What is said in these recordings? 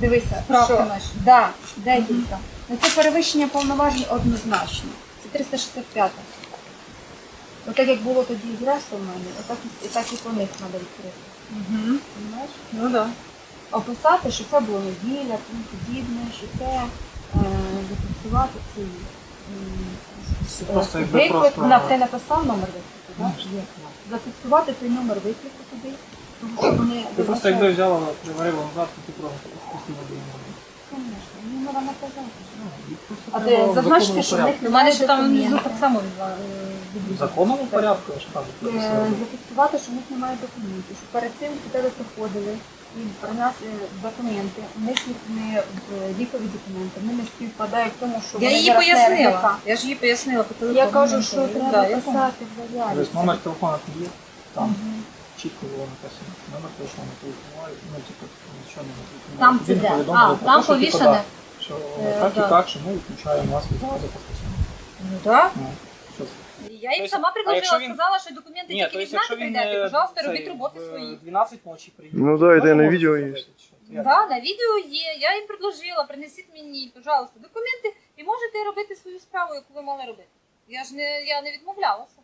Дивися, Справки що наші. да, декілька. Ну це перевищення повноважень однозначно. Це 365. Отак як було тоді з Ресом в мене, отак і, і так і по них треба відкрити. Угу. Понимаєш? Ну да. Описати, що це було неділя, тому подібне, що це е, зафіксувати ці Це просто якби виклик. просто- На, ти написав номер виклику, так? Є. Зафіксувати той номер виклику туди, Ти просто якби взяла, приварила назад, то ти просто спустила до нього. Звісно, А де зазначити, що в них. У мене ще там внизу так само е, В відрізано. законному порядку, я ж кажу. Е, прописано. зафіксувати, що в них немає документів, що перед цим до тебе приходили і принесли документи, у них їх не е, лікові документи, вони не співпадають в тому, що Я вони їй зараз не пояснила. РДК. Я ж їй пояснила по телефону. Я кажу, Ну, що то- треба я пам'ятаю. писати в заяві. Тобто номер телефона там є, там Мгм. Чітко було написано. Номер телефону телефонували, ну типу нічого не написано. Там це Він де? повідомив А, про там що, типу, повішане? да, Що Е, так да. і так, що ми відключаємо вас від газу постачання. Ну так. Ну, що це? Я їм Тобто, сама а предложила, він- сказала, що документи Ні, тільки то від есть, якщо він прийдете, е, пожалуйста, цей, робіть роботи в свої. 12 ночі приїде. Ну да, йде на відео є. Да, на відео є. Я їм предложила, принесіть мені, пожалуйста, документи і можете робити свою справу, яку ви мали робити. Я ж не, я не відмовлялася.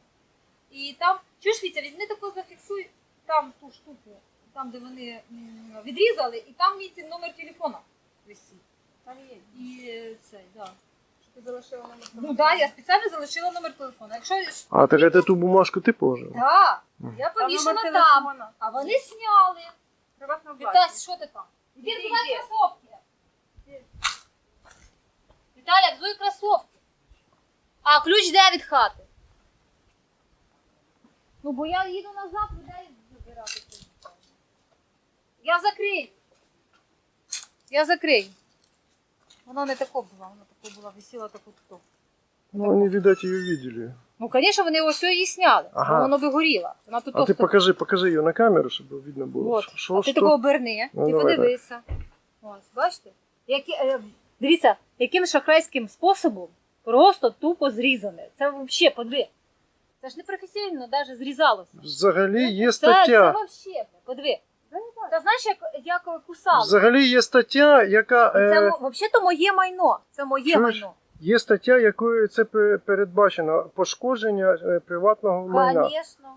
І там, чуєш, Вітя, візьми таку зафіксуй там ту штуку, там, де вони відрізали, і там мій номер телефона висить. Там є. І е, цей, да. Що ти залишила номер Ну так, да, я спеціально залишила номер телефона. Якщо А так это ту бумажку ти положив? да, я Там повішена там, телефона. а вони сняли. Приватна Вітась, що ти там? Іди Іди, взувай кросовки. Віталя, взуй кросовки. А ключ де від хати? Ну, бо я їду назад. Я закрию. Я закрию. Вона не тако була, вона тако була, висіла таку таку. Ну, они, видать, ее видели. Ну, звісно, вони ось її сняли, Ага. бо воно би горіло. Вона тут А ты просто- покажи, покажи ее на камеру, чтобы видно было. Вот. Что, а ти что? такого оберни Ну, і давай, подивися. Ось, бачите? Які, е, дивіться, яким шахрайським способом просто тупо зрізане. Це взагалі подиви. Це ж не професійно навіть зрізалося. Взагалі є Це, це стаття. взагалі, подиви. Це знаєш, як, як кусали. Взагалі є стаття, яка Це е, взагалі моє майно. Це моє чуєш? майно. є стаття, якою це передбачено пошкодження е, приватного майна. Звісно,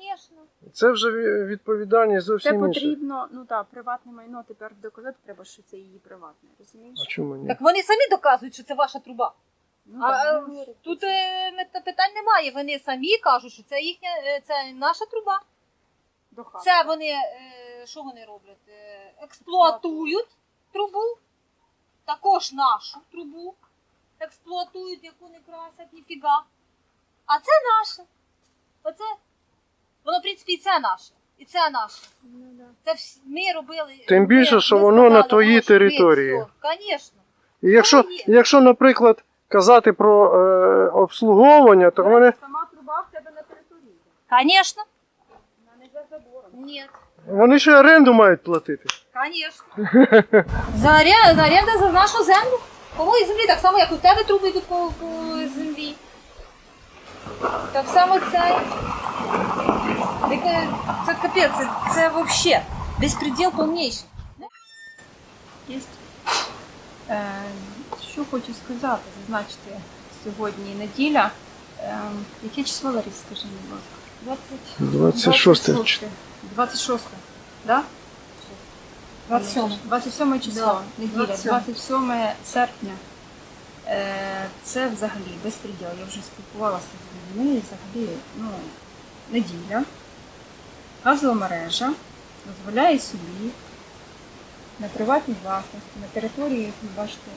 звісно. Це вже ві- відповідальність Це зовсім інша. потрібно, ну так, приватне майно тепер доказати треба, що це її приватне, розумієш? А чому ні? Так вони самі доказують, що це ваша труба. Ну, А, так, е. Тут е, мет- питань немає. Вони самі кажуть, що це їхня, е, це наша труба. До хати. Це вони, е, що вони роблять? Е, Експлуатують трубу, також нашу трубу. Експлуатують, яку не красять, ніфіга. А це наше. Оце, воно, в принципі, і це наше. І це наше. Ну, да. Це всі, ми робили. Тим більше, ми що воно на твоїй території. Звісно. І якщо, є. якщо, наприклад, казати про е, обслуговування, то вони, Сама труба в тебе на території. Звісно. Вона не за забором. Ні. Вони ще оренду мають платити. Конечно. За оренду, за оренду за нашу землю. Кого і землі, так само, як у тебе труби йдуть по, по землі. Так само це. Таке- Це капець, це, це взагалі безпреділ повніший. Є. Е, що хочу сказати, зазначити сьогодні неділя. Е, яке число, Ларіс, скажи, будь ласка? 26 26, да? 27. 27 число, неділя, 27. 27 серпня. Е, це взагалі безпреділ. Я вже спілкувалася з людьми, взагалі, ну, неділя. Газова мережа дозволяє собі на приватній власності, на території, як ви бачите,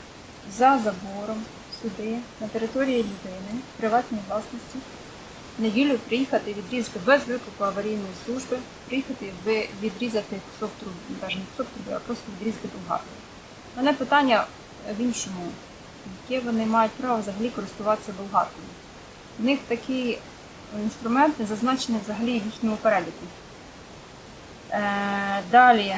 за забором сюди, на території людини, приватній власності, неділю приїхати відрізати без виклику аварійної служби, приїхати відрізати кусок труби, навіть не кусок труби, а просто відрізати болгарку. Мене питання в іншому, яке вони мають право взагалі користуватися болгаркою. У них такий інструмент не зазначений взагалі в їхньому переліку. Е, далі,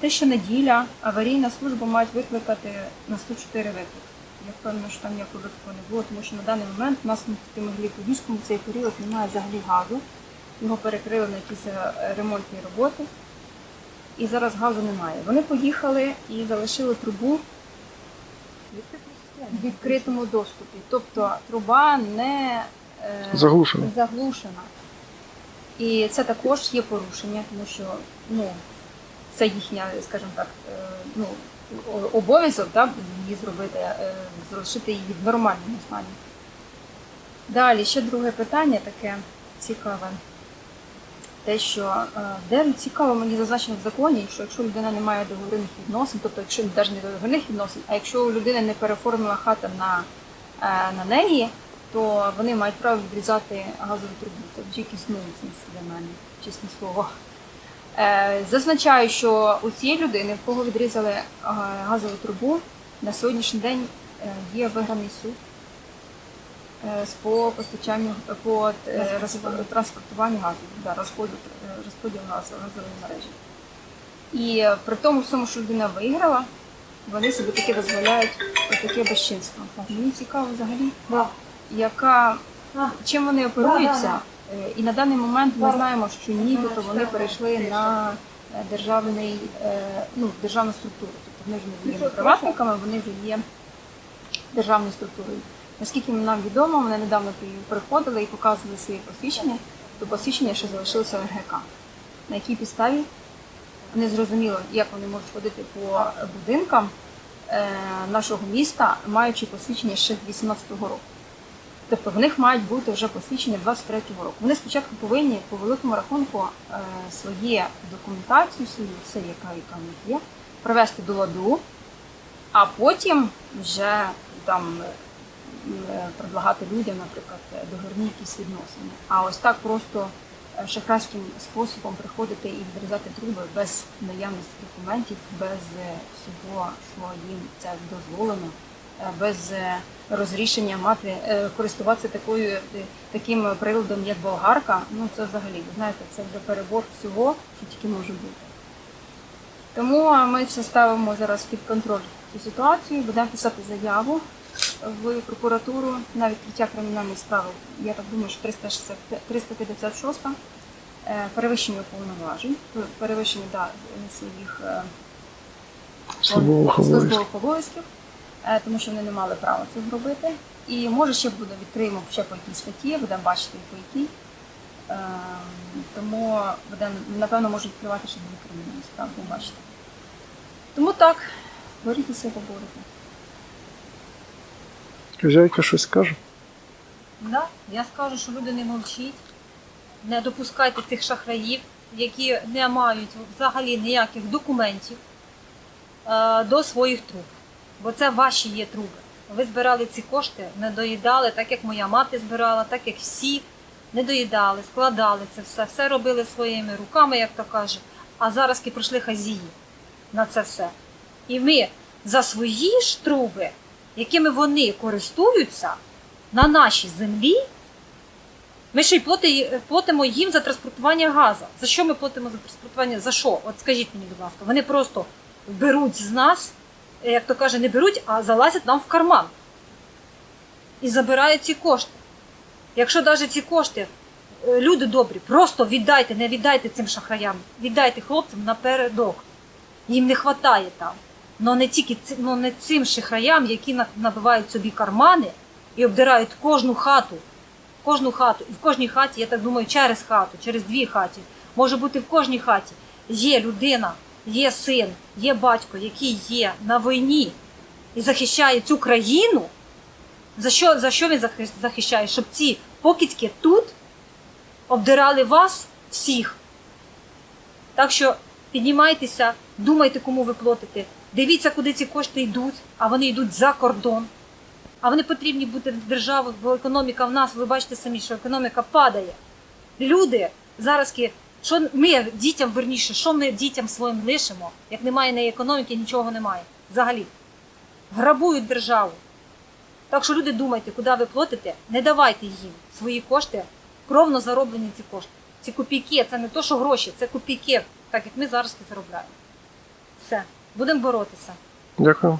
те, що неділя, аварійна служба мають викликати на 104 виклик. Я впевнена, що там ніякого виклику не було, тому що на даний момент у нас в Тимоглі-Подільському цей період немає взагалі газу. Його перекрили на якісь е, ремонтні роботи. і зараз газу немає. Вони поїхали і залишили трубу в відкритому доступі. Тобто труба не е, Заглушено. заглушена. І це також є порушення, тому що ну, це їхня, скажімо так, е, ну, обов'язок да, її зробити, е, залишити її в нормальному стані. Далі ще друге питання таке цікаве. Те, що е, де цікаво мені зазначено в законі, що якщо людина не має договірних відносин, тобто якщо навіть не договірних відносин, а якщо людини не переформила хата на, е, на неї, то вони мають право відрізати газову трубу. Це вже якийсь для мене, чесне слово. Е, Зазначаю, що у цієї людини, в кого відрізали е, газову трубу, на сьогоднішній день е, є виграний суд по постачанню по транспортуванню газу, да, розподіл, розподіл газу газової мережі. І при тому всьому, що людина виграла, вони собі таке дозволяють таке безчинство. Мені цікаво взагалі, яка чим вони оперуються. Е, І на даний момент ми знаємо, що нібито вони перейшли на е, державний, е, ну, державну структуру. Тобто вони вже не є приватниками, вони вже є державною структурою. Наскільки нам відомо, вони недавно приходили і показували свої посвідчення, то посвідчення ще залишилося в РГК. На якій підставі не зрозуміло, як вони можуть ходити по будинкам нашого міста, маючи посвідчення ще з 18-го року. Тобто в них мають бути вже посвідчення 23-го року. Вони спочатку повинні по великому рахунку е, своє документацію, свою все, яка, яка в них є, привести до ладу, а потім вже там е, предлагати людям, наприклад, договірні якісь відносини. А ось так просто е, шахрайським способом приходити і відрізати труби без наявності документів, без е, всього, що їм це дозволено, е, без е, розрішення мати е, користуватися такою е, таким приладом, як болгарка. Ну це взагалі, ви знаєте, це вже перебор всього, що тільки може бути. Тому ми це ставимо зараз під контроль цю ситуацію, будемо писати заяву в прокуратуру на відкриття кримінальної справи. Я так думаю, що 360 356 е, перевищення повноважень, перевищення да, своїх е, Службових обов'язків. Е, тому що вони не мали права це зробити. І може ще буде відкриємо ще по якій статті, будемо бачити по якій. Е, Тому будемо, напевно, можуть відкривати ще дві кримінальні справи, бачити. Тому так, борітеся, поборете. Хазяйка щось скаже? Да, я скажу, що люди не мовчіть, не допускайте цих шахраїв, які не мають взагалі ніяких документів е, до своїх труб. Бо це ваші є труби. Ви збирали ці кошти, не доїдали, так як моя мати збирала, так як всі не доїдали, складали це все, все робили своїми руками, як то кажуть. А зараз ки прийшли хазії на це все. І ми за свої ж труби, якими вони користуються, на нашій землі, ми ще й плати- платимо їм за транспортування газу. За що ми платимо за транспортування? За що? От скажіть мені, будь ласка, вони просто беруть з нас, як то каже, не беруть, а залазять нам в карман і забирають ці кошти. Якщо навіть ці кошти, е, люди добрі, просто віддайте, не віддайте цим шахраям, віддайте хлопцям напередок. Їм не вистачає там. Но не тільки но не цим шахраям, які набивають собі кармани і обдирають кожну хату. Кожну хату. І в кожній хаті, я так думаю, через хату, через дві хаті. Може бути в кожній хаті. Є людина, є син, є батько, який є на війні і захищає цю країну. За що, за що він захи- захищає? Щоб ці покидьки тут обдирали вас всіх. Так що піднімайтеся, думайте, кому ви платите. Дивіться, куди ці кошти йдуть, а вони йдуть за кордон. А вони потрібні бути в державах, бо економіка в нас, ви бачите самі, що економіка падає. Люди зараз, що ми дітям верніше, що ми дітям своїм лишимо, як немає неї економіки, нічого немає. Взагалі. Грабують державу. Так що люди думайте, куди ви платите, не давайте їм свої кошти, кровно зароблені ці кошти. Ці копійки, це не то, що гроші, це копійки, так як ми зараз заробляємо. Все, будемо боротися. Дякую.